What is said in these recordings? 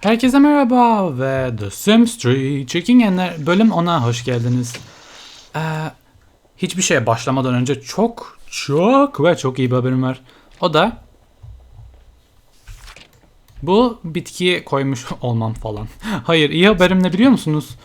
Herkese merhaba ve The Sims 3 Çekingenler bölüm 10'a hoş geldiniz. Ee, hiçbir şeye başlamadan önce çok çok ve çok iyi bir haberim var. O da bu bitkiyi koymuş olmam falan. Hayır iyi haberim ne biliyor musunuz?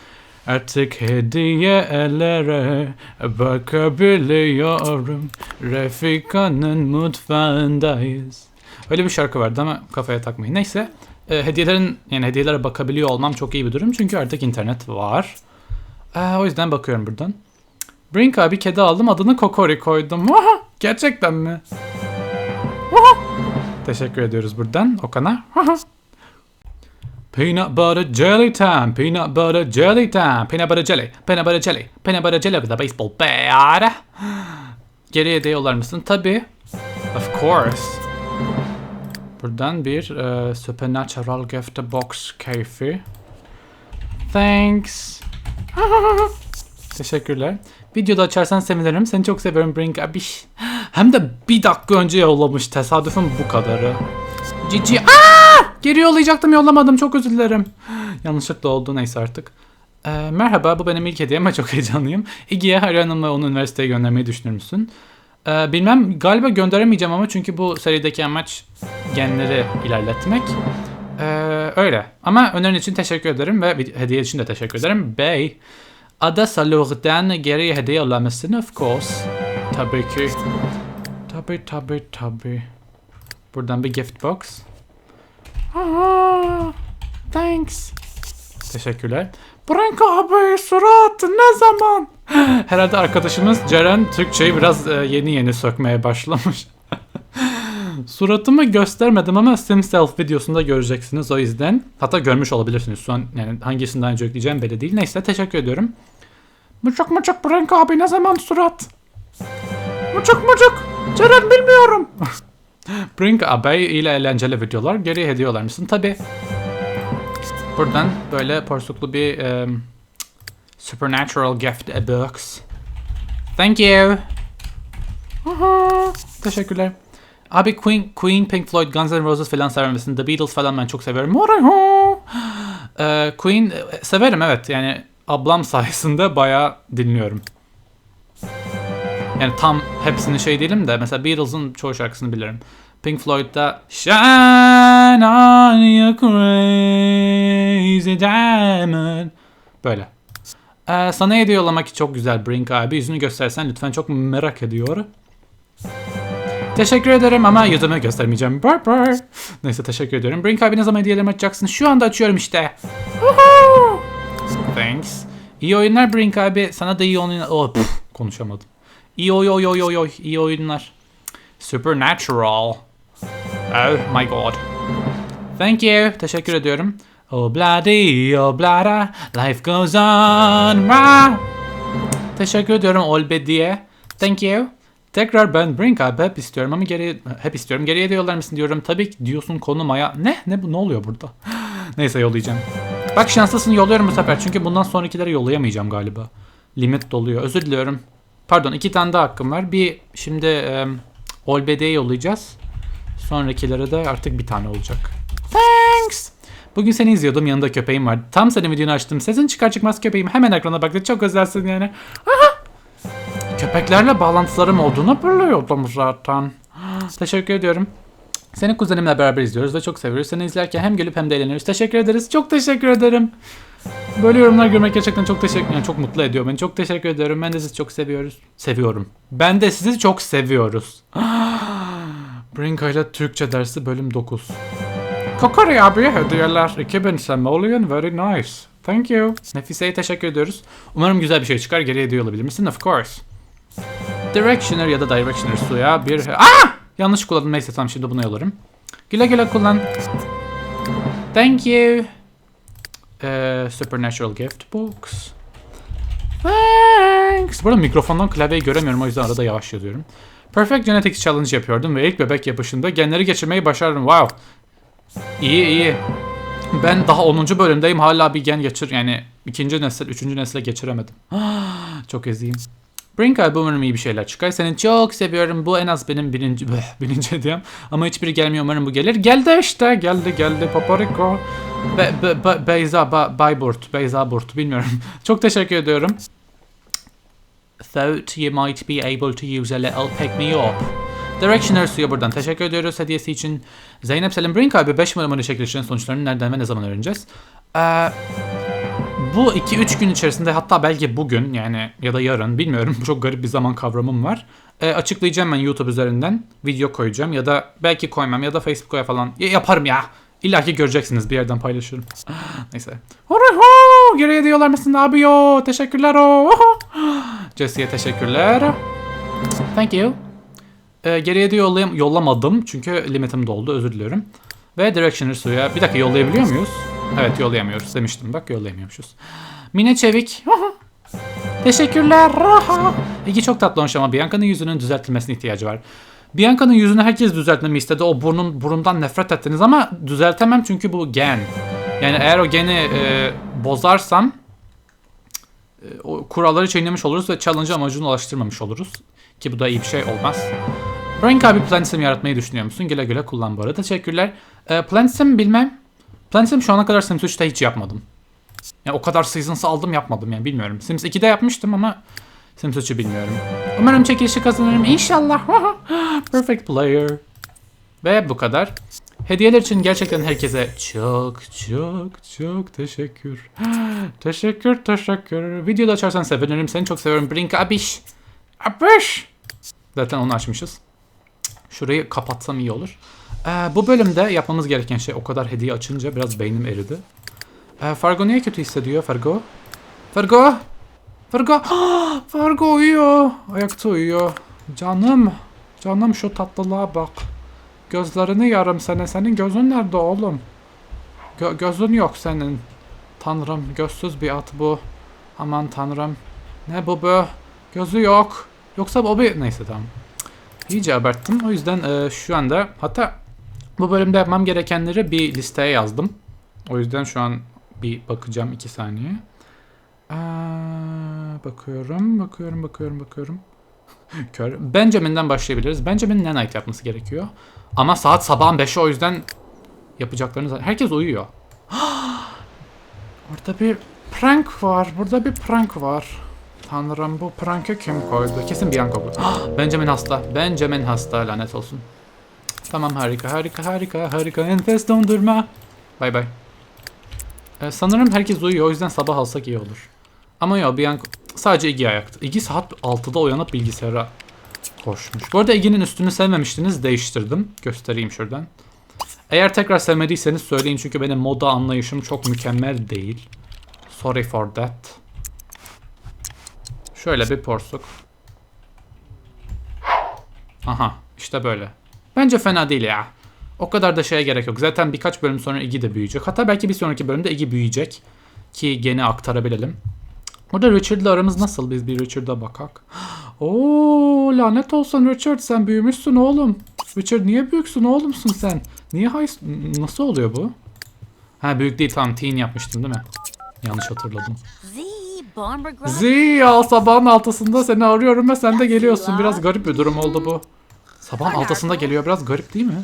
Artık hediyelere bakabiliyorum. Refika'nın mutfağındayız. Öyle bir şarkı vardı ama kafaya takmayın. Neyse. E, hediyelerin yani hediyelere bakabiliyor olmam çok iyi bir durum. Çünkü artık internet var. E, o yüzden bakıyorum buradan. Brink abi kedi aldım adını Kokori koydum. Vaha! Gerçekten mi? Vaha! Teşekkür ediyoruz buradan Okan'a. Peanut butter jelly time, peanut butter jelly time, peanut butter jelly, peanut butter jelly, peanut butter jelly with a baseball bat. Geriye de yollar mısın? Tabii. Of course. Buradan bir e, Supernatural Gift Box keyfi. Thanks. Teşekkürler. Videoda açarsan sevinirim. Seni çok seviyorum Brink abi. Hem de bir dakika önce yollamış. Tesadüfün bu kadarı. Cici. Aa! Geri yollayacaktım yollamadım. Çok özür dilerim. Yanlışlıkla oldu neyse artık. Ee, merhaba bu benim ilk hediyem ve çok heyecanlıyım. Iggy'ye Harry Hanım'la onu üniversiteye göndermeyi düşünür müsün? Ee, bilmem galiba gönderemeyeceğim ama çünkü bu serideki amaç genleri ilerletmek. Ee, öyle. Ama önerin için teşekkür ederim ve hediye için de teşekkür ederim. Bey. Ada Salur'dan geri hediye yollamışsın of course. Tabii ki. Tabii tabii tabii. Buradan bir gift box. Aa, thanks. Teşekkürler. Branka abi surat ne zaman? Herhalde arkadaşımız Ceren Türkçeyi biraz e, yeni yeni sökmeye başlamış. Suratımı göstermedim ama Simself videosunda göreceksiniz o yüzden. Hatta görmüş olabilirsiniz şu an yani hangisinden önce yükleyeceğim belli değil. Neyse teşekkür ediyorum. Muçuk muçuk Branka abi ne zaman surat? Muçuk muçuk Ceren bilmiyorum. Brink abi ile eğlenceli videolar geri hediyeler mısın? Tabi. Buradan böyle porsuklu bir em, supernatural gift a box. Thank you. Teşekkürler. Abi Queen, Queen, Pink Floyd, Guns N' Roses falan sever misin? The Beatles falan ben çok severim. Ee, Queen e, severim evet yani ablam sayesinde bayağı dinliyorum. Yani tam hepsini şey değilim de mesela Beatles'ın çoğu şarkısını bilirim. Pink Floyd'da Shine on you crazy diamond Böyle. Ee, sana hediye yollamak çok güzel Brink abi. Yüzünü göstersen lütfen çok merak ediyor. Teşekkür ederim ama yüzümü göstermeyeceğim. Bye bye. Neyse teşekkür ederim. Brink abi ne zaman hediyelerimi açacaksın? Şu anda açıyorum işte. Thanks. İyi oyunlar Brink abi. Sana da iyi oyunlar. Oh, püf, konuşamadım. İyi oy oy oy oy oy. İyi oyunlar. Supernatural. Oh my god. Thank you. Teşekkür ediyorum. Oh bloody, oh blada, life goes on. Rah. Teşekkür ediyorum Olbe diye. Thank you. Tekrar ben Brink abi hep istiyorum ama geri hep istiyorum. Geriye de yollar mısın diyorum. Tabii ki diyorsun konu maya. Ne? Ne bu? Ne oluyor burada? Neyse yollayacağım. Bak şanslısın yolluyorum bu sefer. Çünkü bundan sonrakileri yollayamayacağım galiba. Limit doluyor. Özür diliyorum. Pardon iki tane daha hakkım var. Bir şimdi e, Olbede'ye yollayacağız. Sonrakilere de artık bir tane olacak. Thanks. Bugün seni izliyordum. Yanında köpeğim vardı. Tam senin videonu açtım. Sesin çıkar çıkmaz köpeğim hemen ekrana baktı. Çok özelsin yani. Aha. Köpeklerle bağlantılarım olduğunu biliyordum zaten. Teşekkür ediyorum. Seni kuzenimle beraber izliyoruz ve çok seviyoruz. Seni izlerken hem gülüp hem de eğleniyoruz. Teşekkür ederiz. Çok teşekkür ederim. Böyle yorumlar görmek gerçekten çok teşekkür yani çok mutlu ediyor beni. Çok teşekkür ediyorum. Ben de sizi çok seviyoruz. Seviyorum. Ben de sizi çok seviyoruz. Brinka ile Türkçe dersi bölüm 9. Kokori abi hediyeler 2000 simoleon very nice. Thank you. Nefise'ye teşekkür ediyoruz. Umarım güzel bir şey çıkar. Geri hediye olabilir misin? Of course. Directioner ya da Directioner suya bir... Aa! Yanlış kullandım. Neyse tamam şimdi bunu yollarım. Güle güle kullan. Thank you. Ee, Supernatural Gift Box. Thanks. Burada mikrofondan klavyeyi göremiyorum o yüzden arada yavaş yazıyorum. Perfect Genetics Challenge yapıyordum ve ilk bebek yapışında genleri geçirmeyi başardım. Wow. İyi iyi. Ben daha 10. bölümdeyim hala bir gen geçir yani ikinci nesil, üçüncü nesile geçiremedim. Çok eziyim. Brink umarım iyi bir şeyler çıkar. Seni çok seviyorum. Bu en az benim birinci, birinci hediyem. Ama hiçbiri gelmiyor umarım bu gelir. Geldi işte. Geldi geldi Papariko. Be, be, be, Beyza ba, Bayburt, Beyza Burt bilmiyorum. Çok teşekkür ediyorum. Thought you might be able to use a little pick me up. Directioner suya buradan teşekkür ediyoruz hediyesi için. Zeynep Selim Brink abi 5 numaralı çekilişlerin sonuçlarını nereden ve ne zaman öğreneceğiz? Ee, bu 2-3 gün içerisinde hatta belki bugün yani ya da yarın bilmiyorum çok garip bir zaman kavramım var. Ee, açıklayacağım ben YouTube üzerinden video koyacağım ya da belki koymam ya da Facebook'a falan Ya- yaparım ya. İlla ki göreceksiniz bir yerden paylaşırım. Neyse. Hurra, geriye diyorlar mısın abi yo teşekkürler o. Jesse'ye teşekkürler. Thank you. Ee, geriye de yollayam yollamadım çünkü limitim doldu özür diliyorum. Ve Directioner suya bir dakika yollayabiliyor muyuz? Evet yollayamıyoruz demiştim bak yollayamıyormuşuz. Mine Çevik. Teşekkürler. İki çok tatlı olmuş ama Bianca'nın yüzünün düzeltilmesine ihtiyacı var. Bianca'nın yüzünü herkes düzeltmemi istedi. O burnun burundan nefret ettiniz ama düzeltemem çünkü bu gen. Yani eğer o geni e, bozarsam o kuralları çiğnemiş oluruz ve challenge amacına ulaştırmamış oluruz. Ki bu da iyi bir şey olmaz. Frank abi Planism yaratmayı düşünüyor musun? Güle güle kullan bu arada. Teşekkürler. E, Planism bilmem. Planism şu ana kadar Sims 3'te hiç yapmadım. Yani o kadar seasons aldım yapmadım yani bilmiyorum. Sims 2'de yapmıştım ama Sims 3'ü bilmiyorum. Umarım çekilişi kazanırım. İnşallah. Perfect player. Ve bu kadar. Hediyeler için gerçekten herkese çok çok çok teşekkür. teşekkür teşekkür. Videoda açarsan sevinirim. Seni çok seviyorum. Brink abiş. Abiş. Zaten onu açmışız. Şurayı kapatsam iyi olur. Ee, bu bölümde yapmamız gereken şey o kadar hediye açınca biraz beynim eridi. Ee, Fargo niye kötü hissediyor Fargo? Fargo! Fargo! Fargo uyuyor. Ayakta uyuyor. Canım. Canım şu tatlılığa bak. Gözlerini yarım sene. Senin gözün nerede oğlum? Gö- gözün yok senin. Tanrım gözsüz bir at bu. Aman tanrım. Ne bu bu? Gözü yok. Yoksa bu bir... Neyse tamam. İyice abarttım. O yüzden e, şu anda hatta bu bölümde yapmam gerekenleri bir listeye yazdım. O yüzden şu an bir bakacağım iki saniye. Aa, bakıyorum, bakıyorum, bakıyorum, bakıyorum. Kör. Benjamin'den başlayabiliriz. Benjamin'in night yapması gerekiyor? Ama saat sabahın 5'i o yüzden yapacaklarınız... Herkes uyuyor. Burada bir prank var. Burada bir prank var. Tanrım bu prankı kim koydu? Kesin Bianca bu. Benjamin hasta. Benjamin hasta lanet olsun. Tamam harika harika harika harika enfes dondurma. Bay bay. Ee, sanırım herkes uyuyor o yüzden sabah alsak iyi olur. Ama yok Bianca sadece Iggy ayakta. Iggy saat 6'da uyanıp bilgisayara koşmuş. Bu arada Iggy'nin üstünü sevmemiştiniz değiştirdim. Göstereyim şuradan. Eğer tekrar sevmediyseniz söyleyin çünkü benim moda anlayışım çok mükemmel değil. Sorry for that. Şöyle bir porsuk. Aha işte böyle. Bence fena değil ya. O kadar da şeye gerek yok. Zaten birkaç bölüm sonra Iggy de büyüyecek. Hatta belki bir sonraki bölümde Iggy büyüyecek. Ki geni aktarabilelim. Burada Richard'la aramız nasıl? Biz bir Richard'a bakak. Oo lanet olsun Richard sen büyümüşsün oğlum. Richard niye büyüksün oğlumsun sen? Niye high... Nasıl oluyor bu? Ha büyük değil tamam teen yapmıştım değil mi? Yanlış hatırladım. Z ya sabahın altısında seni arıyorum ve sen de geliyorsun. Biraz garip bir durum oldu bu. Sabahın altısında geliyor biraz garip değil mi?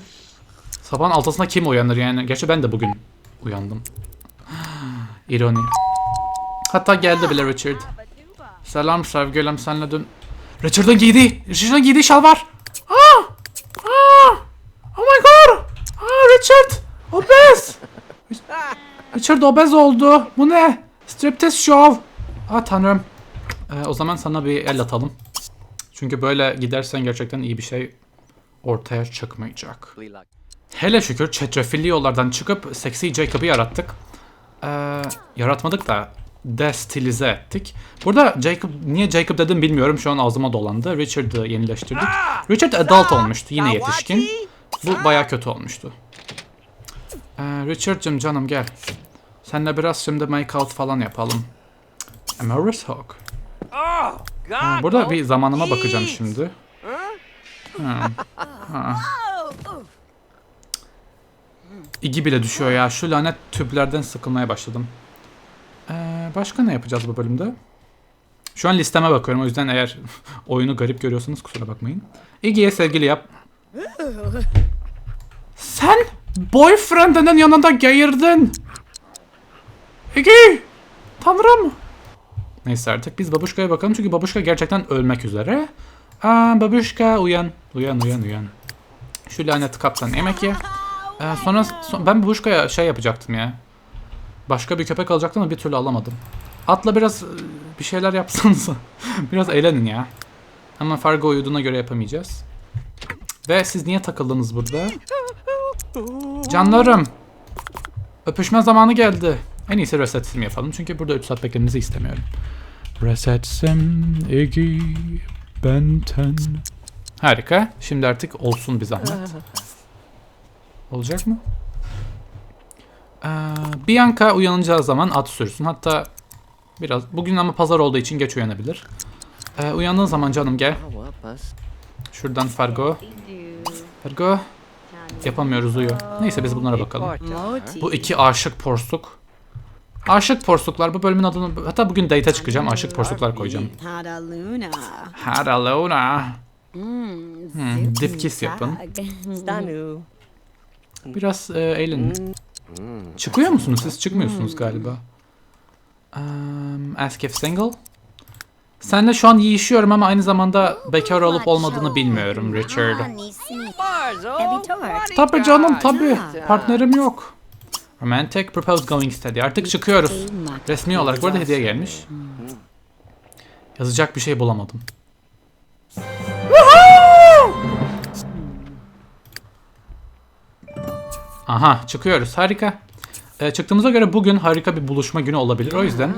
Sabahın altısında kim uyanır yani? Gerçi ben de bugün uyandım. İroni. Hatta geldi bile Richard. Selam sevgilim senle dün... Richard'ın giydiği, Richard'ın giydiği şal var. Aa! Aa! Oh my god! Aa Richard! Obez! Richard obez oldu. Bu ne? Striptease show. Ah tanrım. Ee, o zaman sana bir el atalım. Çünkü böyle gidersen gerçekten iyi bir şey ortaya çıkmayacak. Hele şükür çetrefilli yollardan çıkıp seksi Jacob'ı yarattık. Ee, yaratmadık da destilize ettik. Burada Jacob, niye Jacob dedim bilmiyorum şu an ağzıma dolandı. Richard'ı yenileştirdik. Richard adult olmuştu yine yetişkin. Bu baya kötü olmuştu. Ee, Richard'cım canım gel. Seninle biraz şimdi make out falan yapalım. Amorous Hawk. Oh, God. Ha, burada bir zamanıma bakacağım şimdi. Ha. Ha. İgi bile düşüyor ya. Şu lanet tüplerden sıkılmaya başladım. Ee, başka ne yapacağız bu bölümde? Şu an listeme bakıyorum. O yüzden eğer oyunu garip görüyorsanız kusura bakmayın. Iggy'ye sevgili yap. Sen boyfriendinin yanında geğirdin. Ege! Tanrım! Neyse artık biz babuşkaya bakalım çünkü babuşka gerçekten ölmek üzere. Aa, babuşka uyan. Uyan uyan uyan. Şu lanet kaptan yemek ye. Ee, sonra son- ben babuşkaya şey yapacaktım ya. Başka bir köpek alacaktım ama bir türlü alamadım. Atla biraz e, bir şeyler yapsanız. biraz eğlenin ya. Ama Fargo uyuduğuna göre yapamayacağız. Ve siz niye takıldınız burada? Canlarım. Öpüşme zamanı geldi. En iyisi reset sim yapalım çünkü burada 3 saat beklemenizi istemiyorum. Reset sim, Iggy, Benten. Harika. Şimdi artık olsun bir zahmet. Olacak mı? Ee, Bianca uyanacağı zaman at sürsün. Hatta biraz bugün ama pazar olduğu için geç uyanabilir. Ee, uyandığın zaman canım gel. Şuradan Fargo. Fargo. Yapamıyoruz uyu. Neyse biz bunlara bakalım. Bu iki aşık porsuk. Aşık porsuklar bu bölümün adını hatta bugün date'e çıkacağım aşık porsuklar koyacağım. Hada Luna. Hello na. Hmm, dip kiss yapın. Biraz e, eğlenin. Çıkıyor musunuz? Siz çıkmıyorsunuz galiba. Um, ask if single. Senle şu an yiyişiyorum ama aynı zamanda bekar olup olmadığını bilmiyorum Richard. Tabii canım tabii. Partnerim yok. Romantic propose going steady. Artık çıkıyoruz. Resmi olarak bu arada hediye gelmiş. Yazacak bir şey bulamadım. Aha çıkıyoruz harika. Ee, çıktığımıza göre bugün harika bir buluşma günü olabilir. O yüzden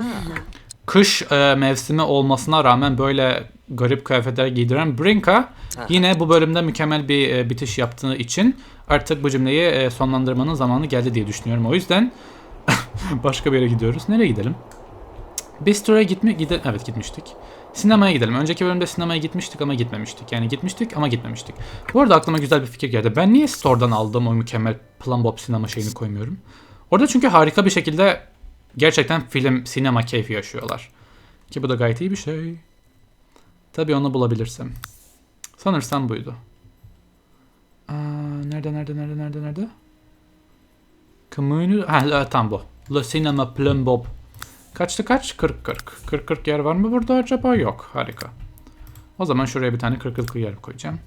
kış e, mevsimi olmasına rağmen böyle garip kıyafetler giydiren Brinka yine bu bölümde mükemmel bir e, bitiş yaptığı için artık bu cümleyi e, sonlandırmanın zamanı geldi diye düşünüyorum. O yüzden başka bir yere gidiyoruz. Nereye gidelim? Bistro'ya gitme gide evet gitmiştik. Sinemaya gidelim. Önceki bölümde sinemaya gitmiştik ama gitmemiştik. Yani gitmiştik ama gitmemiştik. Bu arada aklıma güzel bir fikir geldi. Ben niye store'dan aldığım o mükemmel Plumbob sinema şeyini koymuyorum? Orada çünkü harika bir şekilde gerçekten film, sinema keyfi yaşıyorlar. Ki bu da gayet iyi bir şey. Tabii onu bulabilirsem. Sanırsam buydu. Aa, nerede, nerede, nerede, nerede, nerede? Community... Ha, tam bu. Le Cinema Plumbob. Kaçtı kaç? 40-40. 40-40 yer var mı burada acaba? Yok. Harika. O zaman şuraya bir tane 40-40 yer koyacağım.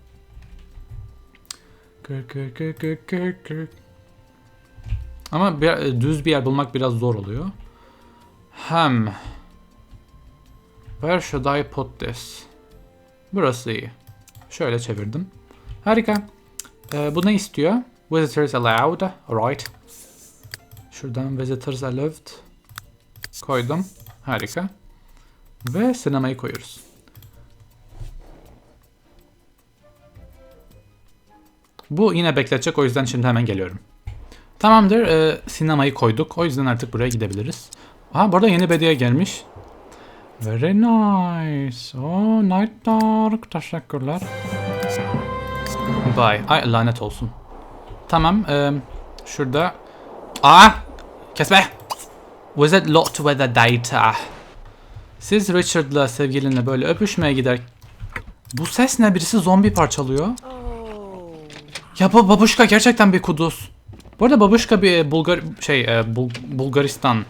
40-40-40-40-40. Ama bir, e, düz bir yer bulmak biraz zor oluyor. Hem. Where should I put this? Burası iyi. Şöyle çevirdim. Harika. Ee, bu ne istiyor? Visitors allowed. Alright. Şuradan visitors allowed. Koydum. Harika. Ve sinemayı koyuyoruz. Bu yine bekletecek o yüzden şimdi hemen geliyorum. Tamamdır. e, sinemayı koyduk. O yüzden artık buraya gidebiliriz. Aha burada yeni bir hediye gelmiş. Very nice. Oh Night Dark. Teşekkürler. Bye. Ay lanet olsun. Tamam. e, şurada. Aa! Kesme. Was it lot with the data? Siz Richard'la sevgilinle böyle öpüşmeye gider. Bu ses ne? Birisi zombi parçalıyor. Ya bu babuşka gerçekten bir kuduz. Bu arada babuşka bir Bulgar şey e, Bul- Bulgaristan.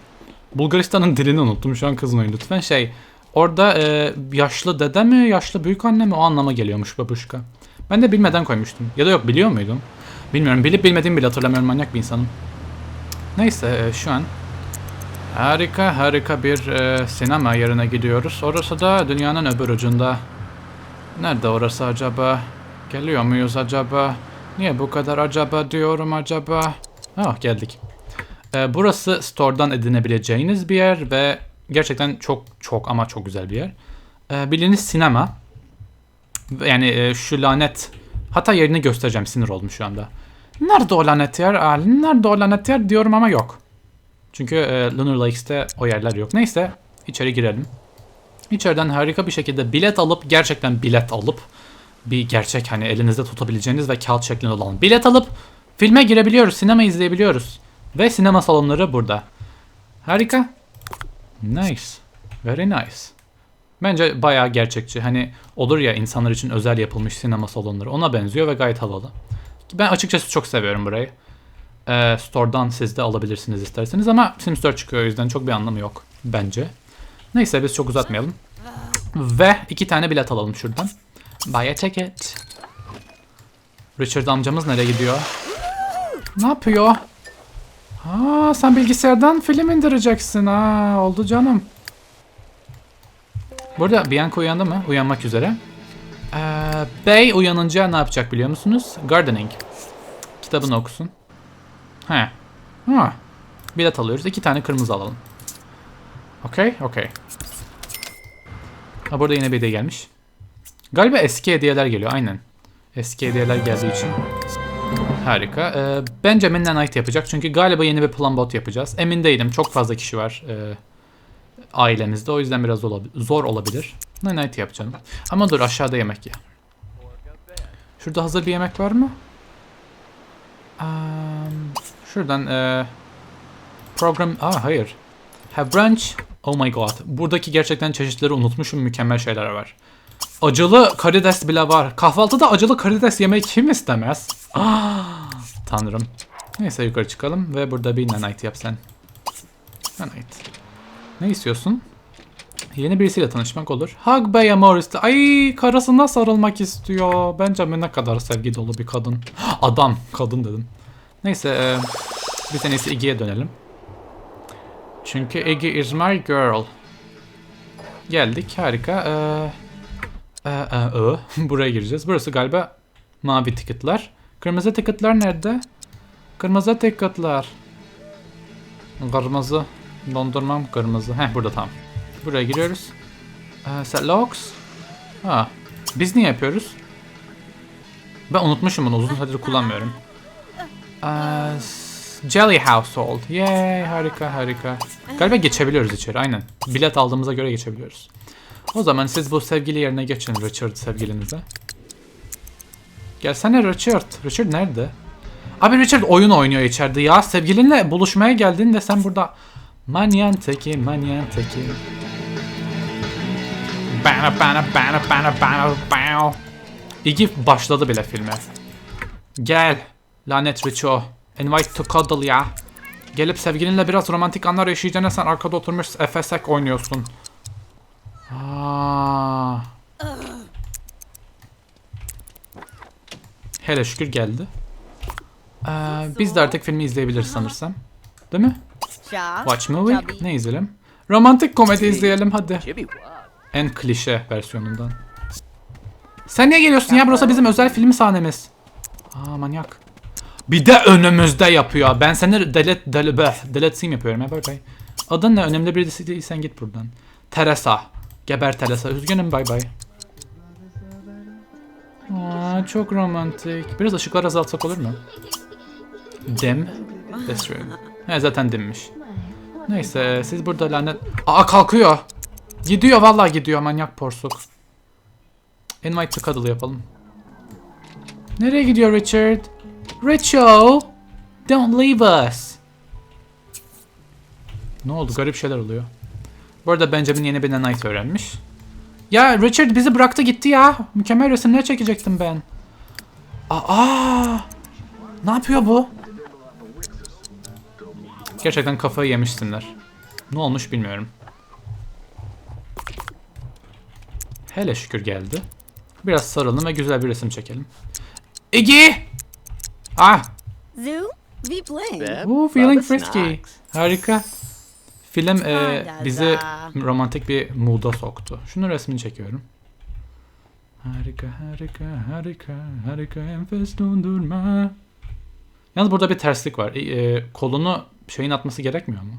Bulgaristan'ın dilini unuttum şu an kızmayın lütfen. Şey orada e, yaşlı dede mi yaşlı büyük anne mi o anlama geliyormuş babuşka. Ben de bilmeden koymuştum. Ya da yok biliyor muydum? Bilmiyorum bilip bilmediğimi bile hatırlamıyorum manyak bir insanım. Neyse e, şu an harika harika bir e, sinema yerine gidiyoruz. Orası da dünyanın öbür ucunda. Nerede orası acaba? Geliyor muyuz acaba? Niye bu kadar acaba diyorum acaba? Ah geldik. Ee, burası store'dan edinebileceğiniz bir yer ve gerçekten çok çok ama çok güzel bir yer. Ee, bildiğiniz sinema. Yani e, şu lanet hatta yerini göstereceğim sinir oldum şu anda. Nerede o lanet yer? Nerede o lanet yer diyorum ama yok. Çünkü e, Lunar Lakes'te o yerler yok. Neyse içeri girelim. İçeriden harika bir şekilde bilet alıp gerçekten bilet alıp bir gerçek hani elinizde tutabileceğiniz ve kağıt şeklinde olan bilet alıp filme girebiliyoruz, sinema izleyebiliyoruz. Ve sinema salonları burada. Harika. Nice. Very nice. Bence bayağı gerçekçi. Hani olur ya insanlar için özel yapılmış sinema salonları. Ona benziyor ve gayet havalı. Ben açıkçası çok seviyorum burayı. Ee, store'dan siz de alabilirsiniz isterseniz ama Sim Store çıkıyor o yüzden çok bir anlamı yok bence. Neyse biz çok uzatmayalım. Ve iki tane bilet alalım şuradan. Buy a ticket. Richard amcamız nereye gidiyor? Ne yapıyor? Ha, sen bilgisayardan film indireceksin ha. Oldu canım. Burada Bianca uyandı mı? Uyanmak üzere. Ee, Bey uyanınca ne yapacak biliyor musunuz? Gardening. Kitabını okusun. He. Ha. Bilet alıyoruz. İki tane kırmızı alalım. Okey, okey. Ha burada yine bir hediye gelmiş. Galiba eski hediyeler geliyor, aynen. Eski hediyeler geldiği için. Harika. Ee, Benjamin'le Night yapacak çünkü galiba yeni bir plan bot yapacağız. Emin değilim, çok fazla kişi var e, ailemizde. O yüzden biraz olabi- zor olabilir. Night yapacağım. Ama dur aşağıda yemek ye. Şurada hazır bir yemek var mı? Um, şuradan e, program... Aa hayır. Have brunch. Oh my god. Buradaki gerçekten çeşitleri unutmuşum. Mükemmel şeyler var. Acılı karides bile var. Kahvaltıda acılı karides yemeyi kim istemez? Ah, tanrım. Neyse yukarı çıkalım ve burada bir nanite yap sen. Nanite. Ne istiyorsun? Yeni birisiyle tanışmak olur. Hug Bey Morris. Ay karısına sarılmak istiyor. Benjamin ne kadar sevgi dolu bir kadın. Adam. Kadın dedim. Neyse. E, biz en iyisi Iggy'ye dönelim. Çünkü Iggy is my girl. Geldik. Harika. Ee, e, e, ö. Buraya gireceğiz. Burası galiba mavi ticketlar. Kırmızı ticketlar nerede? Kırmızı ticketlar. Kırmızı. Dondurmam kırmızı. Heh burada tamam. Buraya giriyoruz. Ee, locks. Ha. Biz niye yapıyoruz? Ben unutmuşum bunu. Uzun süredir kullanmıyorum. Ee, Jelly Household. Yay harika harika. Galiba geçebiliyoruz içeri aynen. Bilet aldığımıza göre geçebiliyoruz. O zaman siz bu sevgili yerine geçin Richard sevgilinize. Gelsene Richard. Richard nerede? Abi Richard oyun oynuyor içeride ya. Sevgilinle buluşmaya geldiğinde sen burada manyan teki manyan teki. Bana bana bana bana bana bana. Iggy başladı bile filme. Gel. Lanet Richo. Invite to cuddle ya. Gelip sevgilinle biraz romantik anlar yaşayacağına sen arkada oturmuş FSK oynuyorsun. Aa. Hele şükür geldi. Ee, biz de artık filmi izleyebiliriz sanırsam. Değil mi? Watch movie. Ne izleyelim? Romantik komedi izleyelim hadi. En klişe versiyonundan. Sen niye geliyorsun ya? Burası bizim özel film sahnemiz. Aa manyak. Bir de önümüzde yapıyor. Ben seni delet dele beh, deletsim yapıyorum ya bay bay. Adın ne? Önemli birisi değilsen git buradan. Teresa. Geber Teresa. Üzgünüm bay bay. Aa, çok romantik. Biraz ışıklar azaltsak olur mu? Dim. That's true. He zaten dimmiş. Neyse siz burada lanet... Aa kalkıyor. Gidiyor vallahi gidiyor manyak porsuk. Invite to cuddle yapalım. Nereye gidiyor Richard? Richo! Don't leave us. Ne oldu? Garip şeyler oluyor. Bu arada Benjamin yeni bir Nanite öğrenmiş. Ya Richard bizi bıraktı gitti ya. Mükemmel resimler çekecektim ben. Aa! Ne yapıyor bu? Gerçekten kafayı yemişsinler. Ne olmuş bilmiyorum. Hele şükür geldi. Biraz sarılın ve güzel bir resim çekelim. Iggy! Ah! Zoo. Be playing. Ooh, feeling frisky. Harika. Film e, bizi romantik bir mood'a soktu. Şunun resmini çekiyorum. Harika, harika, harika, harika, enfes dondurma. Yalnız burada bir terslik var. E, e, kolunu şeyin atması gerekmiyor mu?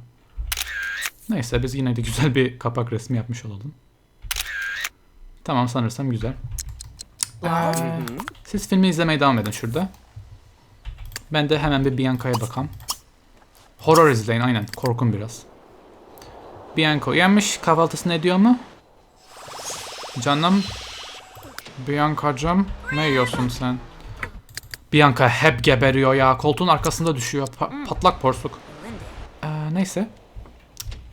Neyse biz yine de güzel bir kapak resmi yapmış olalım. Tamam sanırsam güzel. Ee, siz filmi izlemeye devam edin şurada. Ben de hemen bir Bianca'ya bakalım. Horror izleyin aynen. Korkun biraz. Bianca uyanmış. Kahvaltısını ediyor mu? Canım. Bianca'cım. Ne yiyorsun sen? Bianca hep geberiyor ya. Koltuğun arkasında düşüyor. Pa- patlak porsuk. Ee, neyse.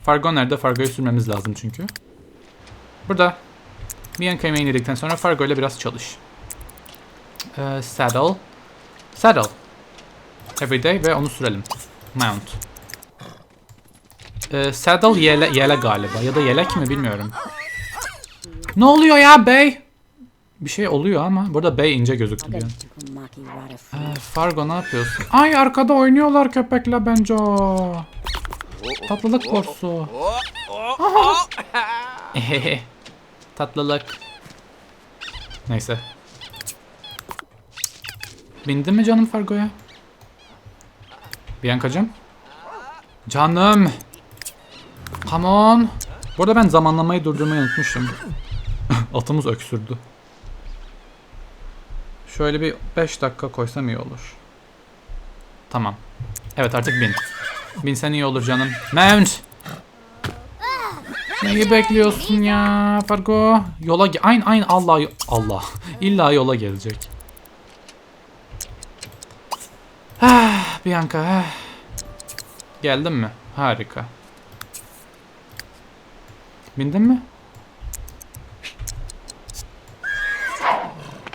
Fargo nerede? Fargo'yu sürmemiz lazım çünkü. Burada. Bianca yemeğini yedikten sonra Fargo ile biraz çalış. Ee, saddle. Saddle. Everyday ve onu sürelim. Mount. Ee, saddle yele, yele galiba ya da yelek mi bilmiyorum. Ne oluyor ya bey? Bir şey oluyor ama burada bey ince gözüktü an. Ee, Fargo ne yapıyorsun? Ay arkada oynuyorlar köpekle bence. Tatlılık korsu. Tatlılık. Neyse. Bindin mi canım Fargo'ya? Bianca'cığım? Canım. Come on. Bu arada ben zamanlamayı durdurmayı unutmuşum. Atımız öksürdü. Şöyle bir 5 dakika koysam iyi olur. Tamam. Evet artık bin. Binsen iyi olur canım. Mount. Neyi bekliyorsun ya Fargo? Yola Aynı aynı Allah Allah. İlla yola gelecek. Ah, Bianca. ah. Geldin mi? Harika. Bindin mi?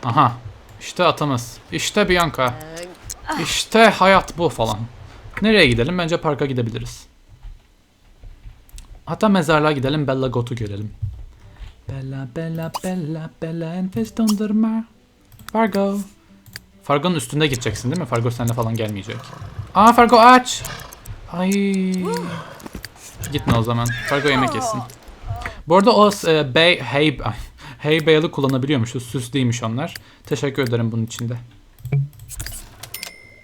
Aha. İşte atımız. İşte Bianca. İşte hayat bu falan. Nereye gidelim? Bence parka gidebiliriz. Hatta mezarlığa gidelim. Bella Goth'u görelim. Bella Bella Bella Bella enfes dondurma. Fargo. Fargo'nun üstünde gideceksin değil mi? Fargo seninle falan gelmeyecek. Aa Fargo aç. Ay. Gitme o zaman. Fargo yemek yesin. Bu arada o e, Bey Hey Hey Bale'ı kullanabiliyormuşuz. Süs değilmiş onlar. Teşekkür ederim bunun içinde.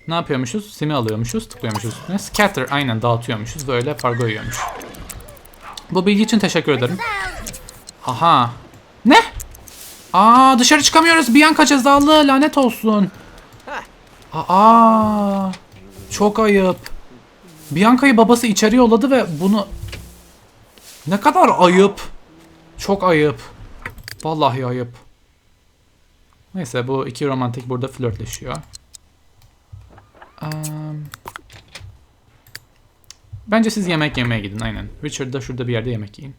Ne yapıyormuşuz? Simi alıyormuşuz, tıklıyormuşuz üstüne. Scatter aynen dağıtıyormuşuz. Böyle Fargo yiyormuş. Bu bilgi için teşekkür ederim. Aha. Ne? Aa dışarı çıkamıyoruz. Bianca cezalı. Lanet olsun. Aa. Çok ayıp. Bianca'yı babası içeri yolladı ve bunu... Ne kadar ayıp. Çok ayıp. Vallahi ayıp. Neyse bu iki romantik burada flörtleşiyor. Am, Bence siz yemek yemeye gidin aynen. Richard da şurada bir yerde yemek yiyin.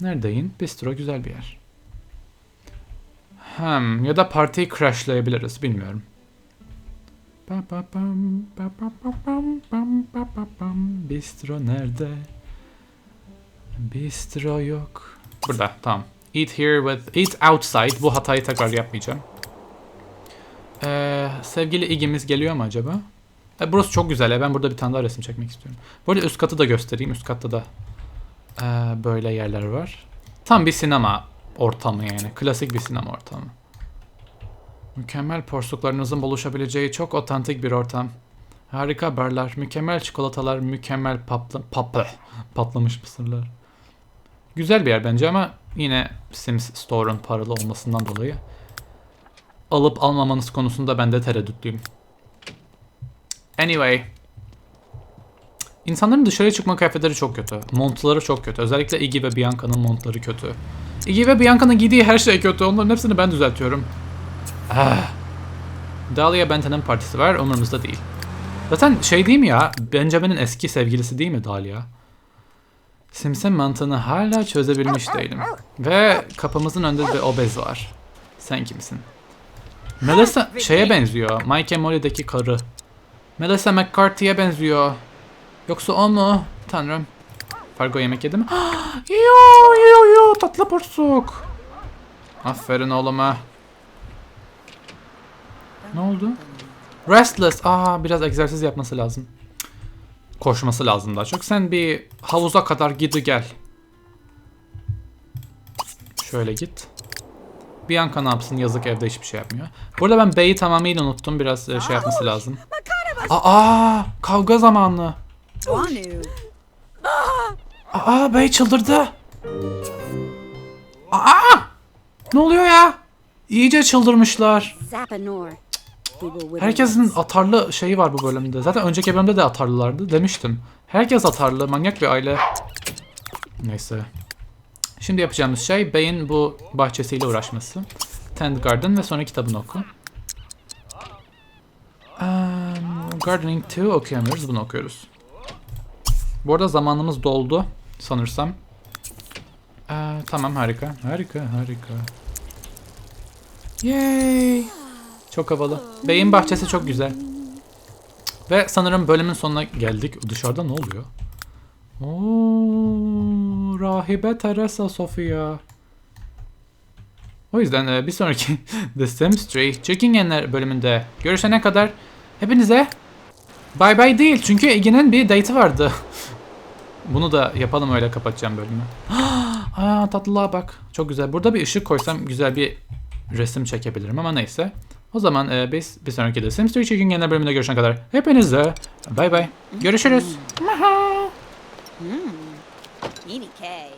Nerede yiyin? Bistro güzel bir yer. Hem ya da partiyi crashlayabiliriz bilmiyorum. Bistro nerede? Bistro yok. Burada tamam. Eat here with eat outside. Bu hatayı tekrar yapmayacağım. Ee, sevgili Iggy'miz geliyor mu acaba? E, burası çok güzel. Ben burada bir tane daha resim çekmek istiyorum. Bu arada üst katı da göstereyim. Üst katta da e, böyle yerler var. Tam bir sinema ortamı yani. Klasik bir sinema ortamı. Mükemmel porsuklarınızın buluşabileceği çok otantik bir ortam. Harika barlar, mükemmel çikolatalar, mükemmel papla, papla, patlamış mısırlar. Güzel bir yer bence ama yine Sims Store'un paralı olmasından dolayı alıp almamanız konusunda ben de tereddütlüyüm. Anyway. İnsanların dışarıya çıkma kıyafetleri çok kötü. Montları çok kötü. Özellikle Iggy ve Bianca'nın montları kötü. Iggy ve Bianca'nın giydiği her şey kötü. Onların hepsini ben düzeltiyorum. Ah. Dahlia Benton'ın partisi var. Umurumuzda değil. Zaten şey değil mi ya? Benjamin'in eski sevgilisi değil mi Dahlia? Sims'in mantığını hala çözebilmiş değilim. Ve kapımızın önünde bir obez var. Sen kimsin? Melissa şeye benziyor. Mike and Molly'deki karı. Melissa McCarthy'ye benziyor. Yoksa o mu? Tanrım. Fargo yemek yedi mi? yo yo yo tatlı porsuk. Aferin oğluma. Ne oldu? Restless. Aa biraz egzersiz yapması lazım. Koşması lazım daha çok. Sen bir havuza kadar gidi gel. Şöyle git. Bianca ne yapsın? Yazık evde hiçbir şey yapmıyor. Burada ben Bey'i tamamıyla unuttum. Biraz e, şey yapması lazım. Aa, kavga zamanı. Aa, Bey çıldırdı. Aa! Ne oluyor ya? İyice çıldırmışlar. Herkesin atarlı şeyi var bu bölümde. Zaten önceki bölümde de atarlılardı demiştim. Herkes atarlı, manyak bir aile. Neyse. Şimdi yapacağımız şey Bey'in bu bahçesiyle uğraşması. Tend Garden ve sonra kitabını oku. Um, Gardening 2 okuyamıyoruz, bunu okuyoruz. Bu arada zamanımız doldu sanırsam. Ee, tamam harika, harika, harika. Yay! Çok havalı. Bey'in bahçesi çok güzel. Ve sanırım bölümün sonuna geldik. Dışarıda ne oluyor? Oo, rahibe Teresa Sofia. O yüzden e, bir sonraki The Sims 3 Çekingenler bölümünde görüşene kadar hepinize bay bay değil. Çünkü Ege'nin bir date'i vardı. Bunu da yapalım öyle kapatacağım bölümü. Aa tatlılığa bak. Çok güzel. Burada bir ışık koysam güzel bir resim çekebilirim ama neyse. O zaman e, biz bir sonraki The Sims 3 Çekingenler bölümünde görüşene kadar hepinize bay bay. Görüşürüz. Edie K.